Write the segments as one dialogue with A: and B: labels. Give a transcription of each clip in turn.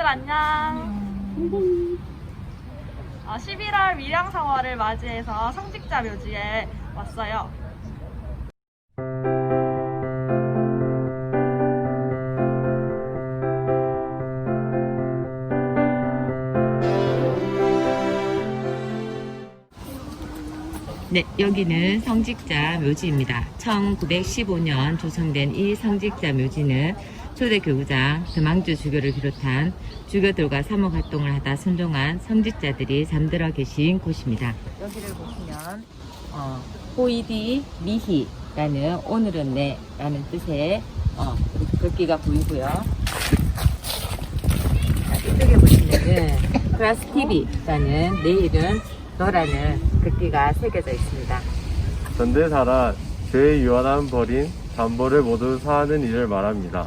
A: 친구들 안녕. 어, 11월 밀양성화를 맞이해서 성직자 묘지에 왔어요.
B: 네, 여기는 성직자 묘지입니다. 1915년 조성된 이 성직자 묘지는 초대 교구장 드망주 주교를 비롯한 주교들과 사목 활동을 하다 순종한 성직자들이 잠들어 계신 곳입니다. 여기를 보시면 어, 호이디 미히라는 오늘은 내라는 뜻의 어, 글귀가 보이고요. 자, 이쪽에 보시면은 크라스티비라는 내일은 너라는 글귀가 새겨져 있습니다.
C: 전대사란 죄의 유한한 벌인 담보를 모두 사하는 일을 말합니다.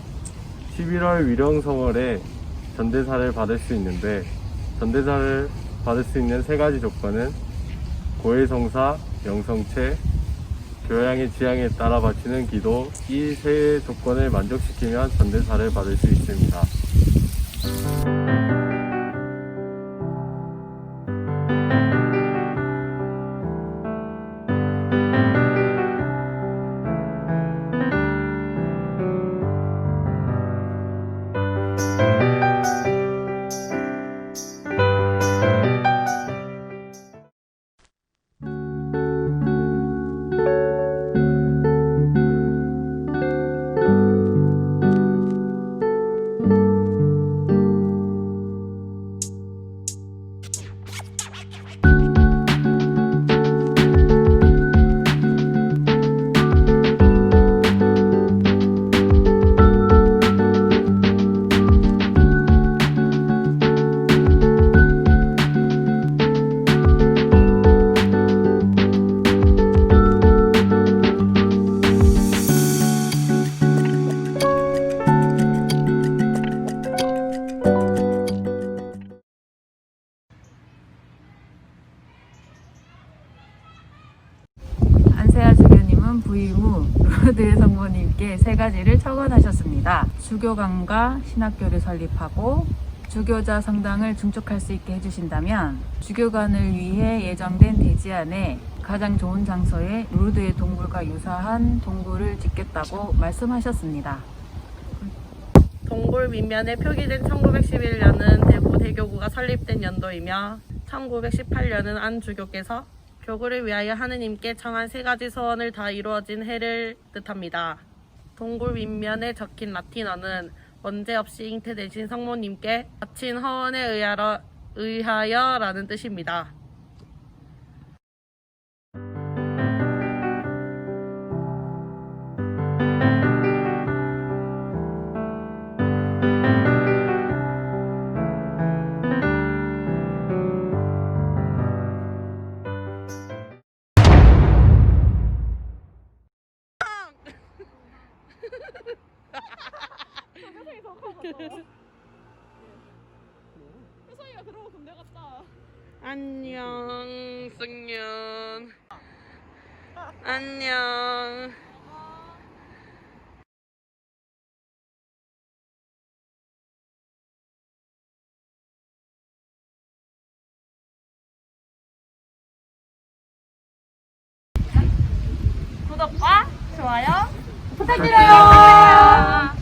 C: 11월 위령성월에 전대사를 받을 수 있는데 전대사를 받을 수 있는 세 가지 조건은 고해성사, 영성체, 교양의 지향에 따라 바치는 기도 이 세 조건을 만족시키면 전대사를 받을 수 있습니다.
D: 주교님은 부임 후 로드의 성모님께 세 가지를 척언하셨습니다. 주교관과 신학교를 설립하고 주교자 성당을 중축할 수 있게 해주신다면 주교관을 위해 예정된 대지 안에 가장 좋은 장소에 루르드의 동굴과 유사한 동굴을 짓겠다고 말씀하셨습니다.
E: 동굴 밑면에 표기된 1911년은 대구 대교구가 설립된 연도이며 1918년은 안 주교께서 교구를 위하여 하느님께 청한 세 가지 소원을 다 이루어진 해를 뜻합니다. 동굴 윗면에 적힌 라틴어는 원죄 없이 잉태되신 성모님께 바친 허원에 의하여, 의하여라는 뜻입니 다. 안녕, 승윤. 안녕.
A: 구독과 좋아요 부탁드려요.